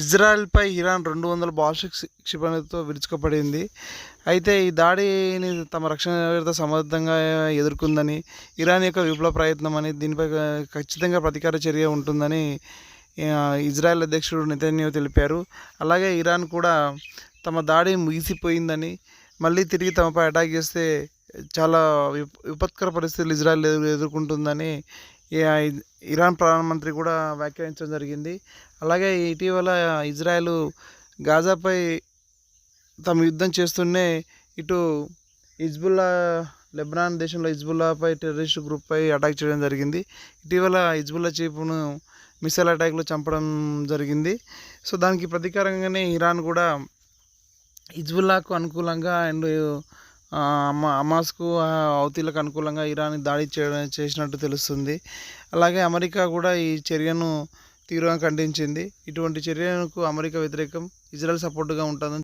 ఇజ్రాయెల్పై Iran రెండు వందల ballistic క్షిపణితో క్షిపణులతో విరుచుకుపడింది. అయితే ఈ దాడిని తమ రక్షణ వ్యవస్థ సమర్థంగా ఎదుర్కొందని ఇరాన్ యొక్క విప్లవ ప్రయత్నం అని దీనిపై ఖచ్చితంగా ప్రతీకార చర్య ఉంటుందని ఇజ్రాయెల్ అధ్యక్షుడు నితన్యూ తెలిపారు. అలాగే ఇరాన్ కూడా తమ దాడి ముగిసిపోయిందని మళ్ళీ తిరిగి తమపై అటాక్ చేస్తే చాలా విప విపత్కర పరిస్థితులు ఇజ్రాయెల్ ఎదుర్కొంటుందని ఇరాన్ ప్రధానమంత్రి కూడా వ్యాఖ్యానించడం జరిగింది. అలాగే ఇటీవల ఇజ్రాయెల్ గాజాపై తమ యుద్ధం చేస్తూనే ఇటు హిజ్బుల్లా లెబనాన్ దేశంలో హిజ్బుల్లాపై టెర్రరిస్ట్ గ్రూప్పై అటాక్ చేయడం జరిగింది. ఇటీవల హిజ్బుల్లా చీఫ్ను మిసైల్ అటాక్లో చంపడం జరిగింది. సో దానికి ప్రతీకారంగానే ఇరాన్ కూడా హిజ్బుల్లాకు అనుకూలంగా అండ్ హమాస్కు హౌతీలకు అనుకూలంగా ఇరాన్ దాడి చేయడం చేసినట్టు తెలుస్తుంది. అలాగే అమెరికా కూడా ఈ చర్యను తీవ్రంగా ఖండించింది. ఇటువంటి చర్యలకు అమెరికా వ్యతిరేకం ఇజ్రాయెల్ సపోర్టుగా ఉంటుందని